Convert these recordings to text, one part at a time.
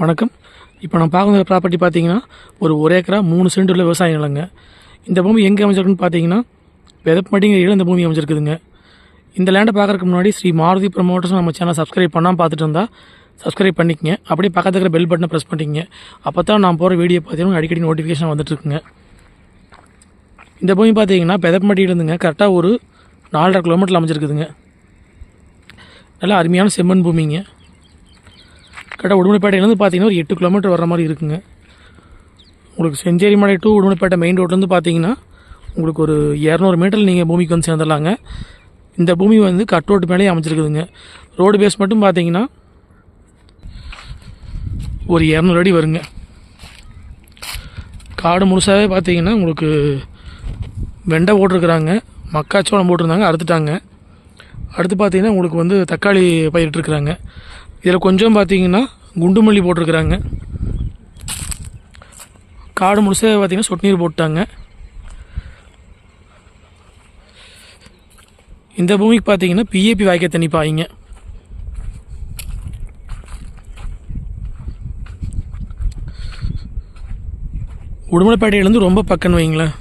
வணக்கம். இப்போ நான் பார்க்குற ப்ராப்பர்ட்டி பார்த்தீங்கன்னா ஒரு ஒரு ஏக்கரா மூணு சென்ட் உள்ள விவசாய நிலங்க. இந்த பூமி எங்கே அமைச்சிருக்குன்னு பார்த்தீங்கன்னா வெதப்பட்டிங்கிற இடம் இந்த பூமி அமைஞ்சிருக்குதுங்க. இந்த லேண்டை பார்க்கறதுக்கு முன்னாடி ஸ்ரீ மாருதி ப்ரமோட்டர்ஸ் நம்ம சேனல் சப்ஸ்கிரைப் பண்ணாமல் பார்த்துட்டு இருந்தால் சப்ஸ்கிரைப் பண்ணிக்கங்க. அப்படியே பக்கத்தில் இருக்கிற பெல் பட்டனை ப்ரெஸ் பண்ணிக்கங்க. அப்போ தான் நான் போகிற வீடியோ பார்த்தீங்கன்னா அடிக்கடி நோட்டிஃபிகேஷன் வந்துட்டுருக்குங்க. இந்த பூமி பார்த்தீங்கன்னா பெதப்பட்டியிலேருந்துங்க கரெக்டாக ஒரு நாலரை கிலோமீட்டரில் அமைச்சிருக்குதுங்க நல்லா அருமையான செம்மண் பூமிங்க. கரெக்டாக உடுமலைப்பேட்டையிலேருந்து பார்த்தீங்கன்னா ஒரு எட்டு கிலோமீட்டர் வர மாதிரி இருக்குங்க. உங்களுக்கு செஞ்சேரி மலை டு உடுமலைப்பேட்டை மெயின் ரோட்லேருந்து பார்த்தீங்கன்னா உங்களுக்கு ஒரு இரநூறு மீட்டர் நீங்கள் பூமிக்கு வந்து சேர்ந்துடலாங்க. இந்த பூமி வந்து கட் ரோட்டு மேலேயே அமைச்சிருக்குதுங்க ரோடு பேஸ் மட்டும் பார்த்தீங்கன்னா ஒரு இரநூறு அடி வருங்க. காடு முழுசாகவே பார்த்தீங்கன்னா உங்களுக்கு வெண்டை போட்டிருக்கிறாங்க. மக்காச்சோளம் போட்டிருந்தாங்க அறுத்துட்டாங்க. அடுத்து பார்த்தீங்கன்னா உங்களுக்கு வந்து தக்காளி பயிரிட்டுருக்குறாங்க. இதில் கொஞ்சம் பார்த்தீங்கன்னா குண்டுமல்லி போட்டிருக்கிறாங்க. காடு முழுசாக பார்த்தீங்கன்னா சொட்டு நீர் போட்டாங்க. இந்த பூமிக்கு பார்த்தீங்கன்னா பிஏபி வாய்க்க தண்ணி பாயிங்க. உடுமலைப்பேட்டையிலேருந்து ரொம்ப பக்கம்னு வைங்களேன்.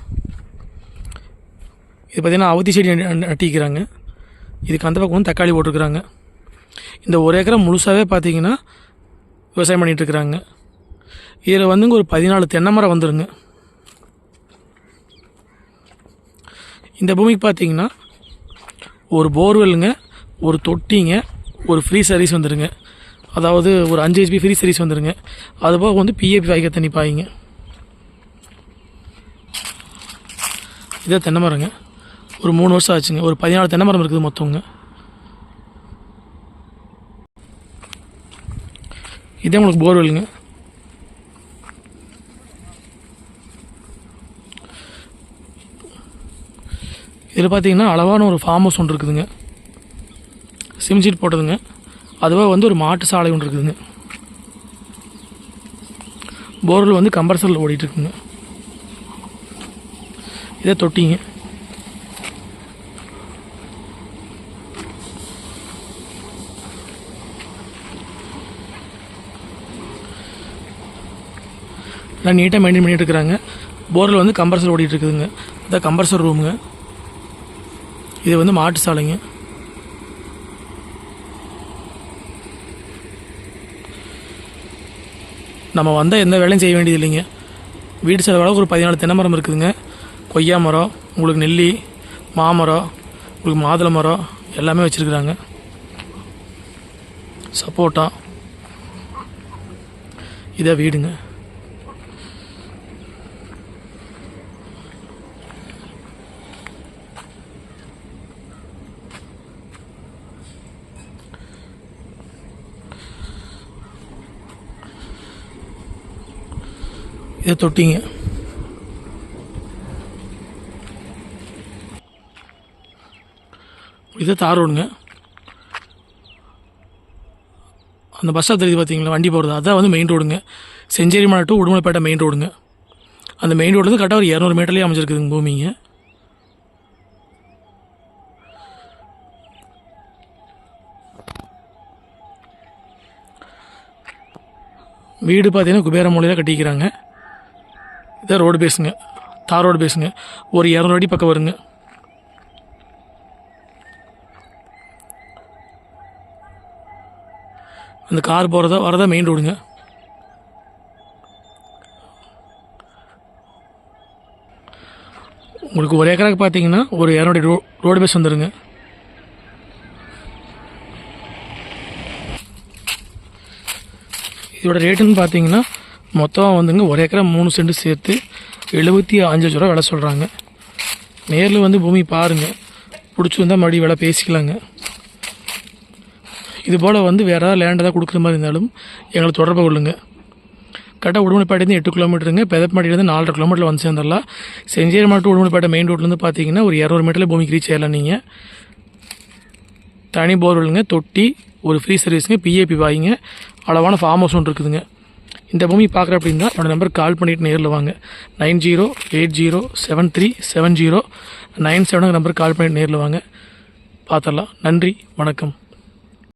இது பார்த்தீங்கன்னா அவத்தி செடி அட்டிக்கிறாங்க நட்டிக்கிறாங்க. இதுக்கு அந்த பக்கம் வந்து தக்காளி போட்டிருக்கிறாங்க. இந்த ஒரு ஏக்கரை முழுசாகவே பார்த்தீங்கன்னா விவசாயம் பண்ணிகிட்ருக்குறாங்க இதில் வந்துங்க ஒரு பதினாலு தென்னை மரம் வந்துடுங்க இந்த பூமிக்கு பார்த்தீங்கன்னா ஒரு போர்வெல்லுங்க ஒரு தொட்டிங்க ஒரு ஃப்ரீ சர்வீஸ் வந்துடுங்க அதாவது ஒரு அஞ்சு ஹெச்பி ஃப்ரீ சர்வீஸ் வந்துடுங்க அதுபோக வந்து பிஏபி வாய்க்க தண்ணி பாய்ங்க. இதே தென்னை மரங்க. ஒரு மூணு வருஷம் ஆச்சுங்க. ஒரு பதினாலு தென்னை மரம் இருக்குது மொத்தங்க இதே உங்களுக்கு போர்வெல்லுங்க இதில் பார்த்தீங்கன்னா அளவான ஒரு ஃபார்ம் ஹவுஸ் ஒன்று இருக்குதுங்க. சிமெண்ட் போட்டதுங்க. அதுவாக வந்து ஒரு மாட்டு சாலை ஒன்று இருக்குதுங்க. போர்வெல் வந்து கம்பர்சரில் ஓடிட்டுருக்குங்க இருக்குங்க. இதே தொட்டிங்க. எல்லாம் நீட்டாக மெயின்டைன் பண்ணிகிட்டு இருக்கிறாங்க போரில் வந்து கம்பர்சர் ஓடிட்டு இருக்குதுங்க இதான் கம்பர்சர் ரூமுங்க இது வந்து மாட்டு சாலைங்க. நம்ம வந்தால் எந்த வேலையும் செய்ய வேண்டியது இல்லைங்க. வீடு செலவாக ஒரு பதினாலு தென்னை மரம் இருக்குதுங்க. கொய்யா மரம் உங்களுக்கு நெல்லி மாமரம் உங்களுக்கு மாதுளை மரம் எல்லாமே வச்சுருக்குறாங்க. சப்போட்டா. இதே வீடுங்க. இதை தொட்டிங்க. இதை தார் ரோடுங்க அந்த பஸ் ஸ்டாப் தெரியுது பார்த்தீங்களா வண்டி போகிறது அதான் வந்து மெயின் ரோடுங்க செஞ்சேரி மலை டு உடுமலைப்பேட்டை மெயின் ரோடுங்க அந்த மெயின் ரோட்லேருந்து கரெக்டாக ஒரு இரநூறு மீட்டர்லேயே அமைஞ்சிருக்குதுங்க பூமிங்க. வீடு பார்த்தீங்கன்னா குபேர மூலையில் கட்டிக்கிறாங்க. இதான் ரோடு பேஸுங்க தார் ரோடு பேஸுங்க ஒரு இரநூறு அடி பக்கம் வருங்க அந்த கார் போகிறதா வரதா மெயின் ரோடுங்க உங்களுக்கு ஒரு ஏக்கராக்கு பார்த்தீங்கன்னா ஒரு இரநூறு ரோ ரோடு பேஸ் வந்துடுங்க இதோட ரேட்டுன்னு பார்த்தீங்கன்னா மொத்தம் வந்துங்க ஒரு ஏக்கரா மூணு சென்ட் சேர்த்து எழுபத்தி அஞ்சு லட்ச ரூபா விலை சொல்கிறாங்க நேரில் வந்து பூமி பாருங்கள் பிடிச்சிருந்தா மறுபடியும் விலை பேசிக்கலாங்க. இது போல் வந்து வேறு ஏதாவது லேண்ட் ஏதாவது கொடுக்குற மாதிரி இருந்தாலும் எங்களை தொடர்பு கொள்ளுங்க. கரெக்டாக உடுமலைப்பேட்டையிலேருந்து எட்டு கிலோமீட்டருங்க. பெதப்பமாடியிலேருந்து நாலரை கிலோமீட்டர் வந்து சேர்ந்துடலாம். செஞ்சேரி மாவட்டம் உடுமலைப்பேட்டை மெயின் ரோட்லேருந்து பார்த்தீங்கன்னா ஒரு இரநூறு மீட்டரில் பூமிக்கு ரீச் ஆகலாம் நீங்கள் தனி போர்வெலுங்க தொட்டி ஒரு ஃப்ரீ சர்வீஸுங்க பிஏபி வாங்கிங்க அளவான ஃபார்ம் ஹவுஸ் ஒன்று இருக்குதுங்க. இந்த பூமி பார்க்குற அப்படின்னா என்னோட நம்பருக்கு கால் பண்ணிவிட்டு நேரில் வாங்க. Nine zero eight zero seven three seven zero nine செவனுக்கு நம்பருக்கு கால் பண்ணிட்டு நேரில் வாங்க. பார்த்துடலாம். நன்றி. வணக்கம்.